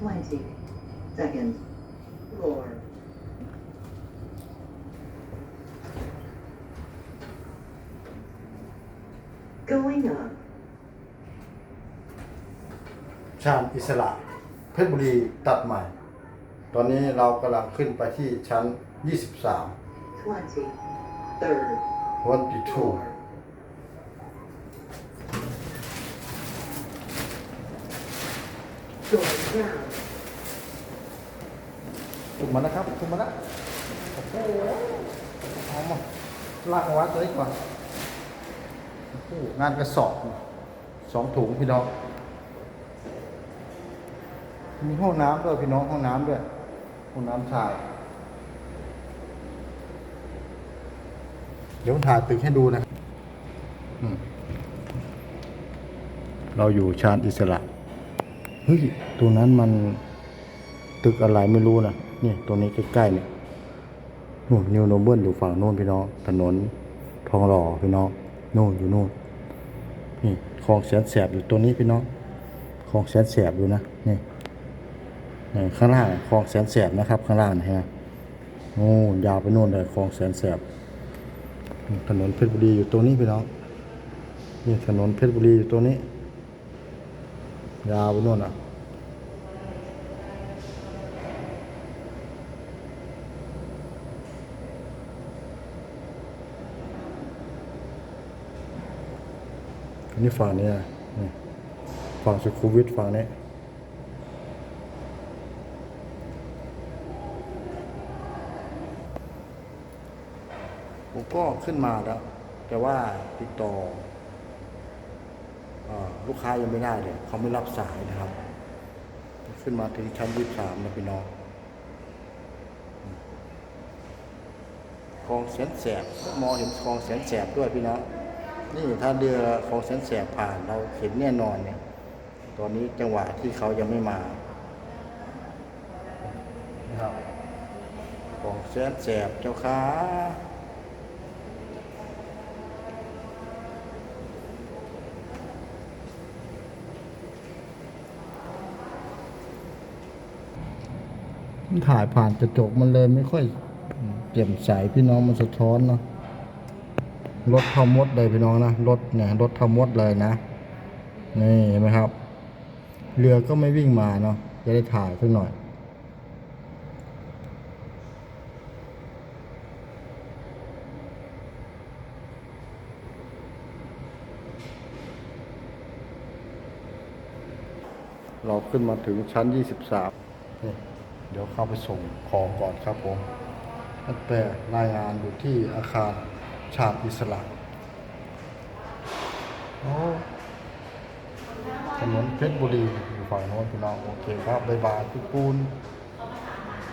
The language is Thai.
20 seconds. Floor. Going up. ชาญอิสระ เพชรบุรีตัดใหม่ ตอนนี้เรากำลังขึ้นไปที่ชั้น 23 20. Third 22 ถูกมาแล้วครับถูกมาแล้วโอ้โหเอามาลากไว้ตัวนี้ก่อนโอ้โหงานกระสอบสองถุงพี่น้อง มีห้องน้ำด้วยพี่น้องห้องน้ำด้วยห้องน้ำชาย เดี๋ยวถ่ายตึกให้ดูนะเราอยู่ชานอิสระ เฮ้ยตรงนั้นมันตึกอะไรไม่รู้นะเนี่ยตรงนี้ใกล้ๆเนี่ยนู่นนิวโนเบิลอยู่ฝั่งโน้นพี่น้องถนนทองหล่อพี่น้องโน่นอยู่โน่นนี่คลองแสนแสบอยู่ตัวนี้พี่น้องคลองแสนแสบอยู่นะนี่นี่ข้างล่างคลองแสนแสบนะครับ ข้างล่างนะฮะโอ้ยาวไปโน่นเลยคลองแสนแสบถนนเพชรบุรีอยู่ตรงนี้พี่น้องนี่ถนนเพชรบุรีอยู่ตรงนี้ยาวไปโน่นอะ อันนี้ฝั่งนี้นี่ฝั่งสุขุมวิทฝั่งนี้ผมก็ขึ้นมาแล้ว แต่ว่าติดต่อออลูกค้ายังไม่ได้เลยเขาไม่รับสายนะครับ ขึ้นมาถึงชั้นยี่สามนะพี่น้องคลองแสนแสบมองเห็นคลองแสนแสบด้วยพี่น้อง นี่ถ้าเรือคลองแสนแสบผ่านเราเห็นแน่นอนเนี่ย ตอนนี้จังหวะที่เขายังไม่มานะครับคลองแสนแสบเจ้าค้าถ่ายผ่านกระจกมันเลยไม่ค่อยเปี่ยมใสพี่น้องมันสะท้อนเนาะ รถทำมดเลยพี่น้องนะรถเนี่ยรถทำมดเลยนะนี่เห็นไหมครับ เรือก็ไม่วิ่งมาเนาะจะได้ถ่ายสักหน่อยเราขึ้นมาถึงชั้น 23นี่เดี๋ยวเข้าไปส่งของก่อนครับผมตั้งแต่รายงานอยู่ที่อาคาร ชาติอิสระโอ้ถนนเพชรบุรีอยู่ฝั่งโน้นพี่น้อง โอเคครับ บ๊ายบายพี่ปูน